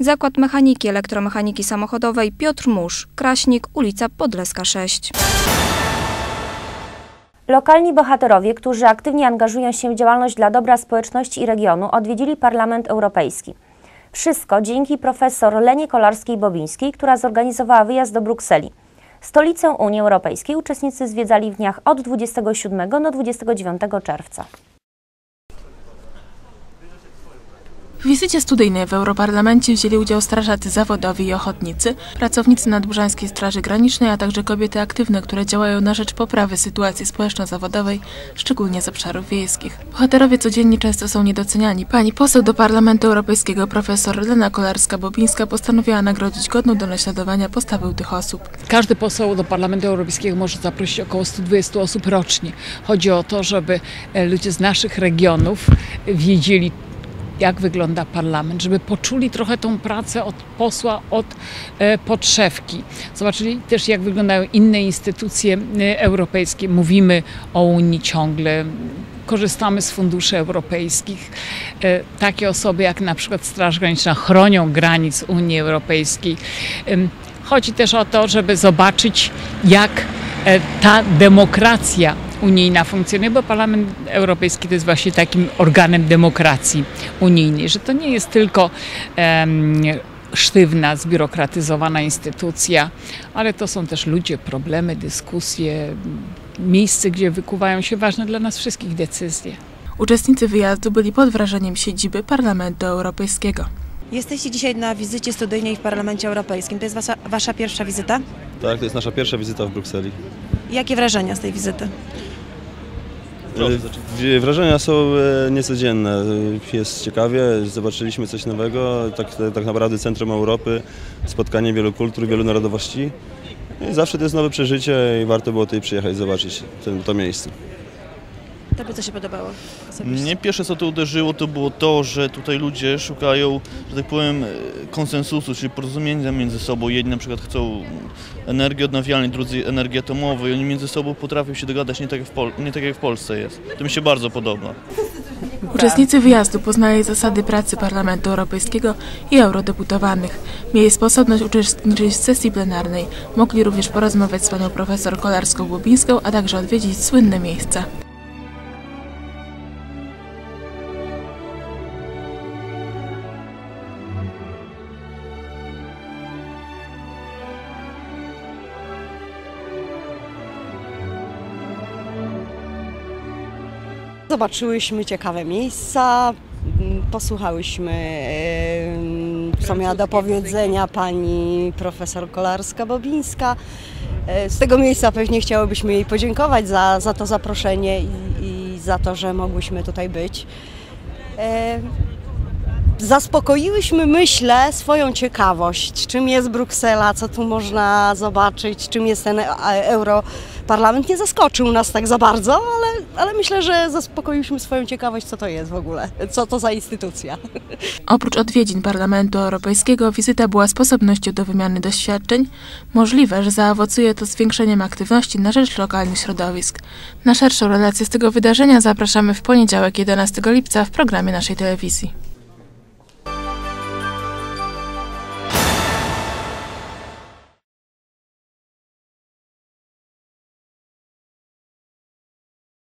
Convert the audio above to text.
Zakład Mechaniki Elektromechaniki Samochodowej Piotr Musz, Kraśnik, ulica Podleska 6. Lokalni bohaterowie, którzy aktywnie angażują się w działalność dla dobra społeczności i regionu, odwiedzili Parlament Europejski. Wszystko dzięki profesor Lenie Kolarskiej-Bobińskiej, która zorganizowała wyjazd do Brukseli. Stolicę Unii Europejskiej uczestnicy zwiedzali w dniach od 27 do 29 czerwca. W wizycie studyjnej w Europarlamencie wzięli udział strażacy zawodowi i ochotnicy, pracownicy Nadburzańskiej Straży Granicznej, a także kobiety aktywne, które działają na rzecz poprawy sytuacji społeczno-zawodowej, szczególnie z obszarów wiejskich. Bohaterowie codziennie często są niedoceniani. Pani poseł do Parlamentu Europejskiego profesor Lena Kolarska-Bobińska postanowiła nagrodzić godną do naśladowania postawę tych osób. Każdy poseł do Parlamentu Europejskiego może zaprosić około 120 osób rocznie. Chodzi o to, żeby e, ludzie z naszych regionów wiedzieli, jak wygląda parlament, żeby poczuli trochę tą pracę od posła, od e, podszewki. Zobaczyli też, jak wyglądają inne instytucje e, europejskie. Mówimy o Unii ciągle, korzystamy z funduszy europejskich. E, takie osoby jak na przykład Straż Graniczna chronią granic Unii Europejskiej. Chodzi też o to, żeby zobaczyć, jak ta demokracja unijna funkcjonuje, bo Parlament Europejski to jest właśnie takim organem demokracji unijnej, że to nie jest tylko um, sztywna, zbiurokratyzowana instytucja, ale to są też ludzie, problemy, dyskusje, miejsce, gdzie wykuwają się ważne dla nas wszystkich decyzje. Uczestnicy wyjazdu byli pod wrażeniem siedziby Parlamentu Europejskiego. Jesteście dzisiaj na wizycie studyjnej w Parlamencie Europejskim. To jest wasza, wasza pierwsza wizyta? Tak, to jest nasza pierwsza wizyta w Brukseli. Jakie wrażenia z tej wizyty? E, wrażenia są e, niecodzienne. Jest ciekawie, zobaczyliśmy coś nowego, tak, tak naprawdę centrum Europy, spotkanie wielu kultur, wielu narodowości. I zawsze to jest nowe przeżycie i warto było tutaj przyjechać, zobaczyć ten, to miejsce. Tobie co się podobało? Osobiście? Mnie pierwsze co to uderzyło to było to, że tutaj ludzie szukają, że tak powiem, konsensusu, czyli porozumienia między sobą. Jedni na przykład chcą energii odnawialnej, drudzy energii atomowej. Oni między sobą potrafią się dogadać nie tak jak w, Pol nie tak jak w Polsce jest. To mi się bardzo podoba. Uczestnicy wyjazdu poznali zasady pracy Parlamentu Europejskiego i eurodeputowanych. Mieli sposobność uczestniczyć w sesji plenarnej. Mogli również porozmawiać z panią profesor Kolarską-Łubińską, a także odwiedzić słynne miejsca. Zobaczyłyśmy ciekawe miejsca, posłuchałyśmy, co miała do powiedzenia pani profesor Kolarska-Bobińska. E, z tego miejsca pewnie chciałybyśmy jej podziękować za, za to zaproszenie i, i za to, że mogłyśmy tutaj być. E, zaspokoiłyśmy, myślę, swoją ciekawość, czym jest Bruksela, co tu można zobaczyć, czym jest ten Europarlament. Nie zaskoczył nas tak za bardzo, ale, ale myślę, że zaspokoiliśmy swoją ciekawość, co to jest w ogóle, co to za instytucja. Oprócz odwiedzin Parlamentu Europejskiego, wizyta była sposobnością do wymiany doświadczeń. Możliwe, że zaowocuje to zwiększeniem aktywności na rzecz lokalnych środowisk. Na szerszą relację z tego wydarzenia zapraszamy w poniedziałek 11 lipca w programie naszej telewizji.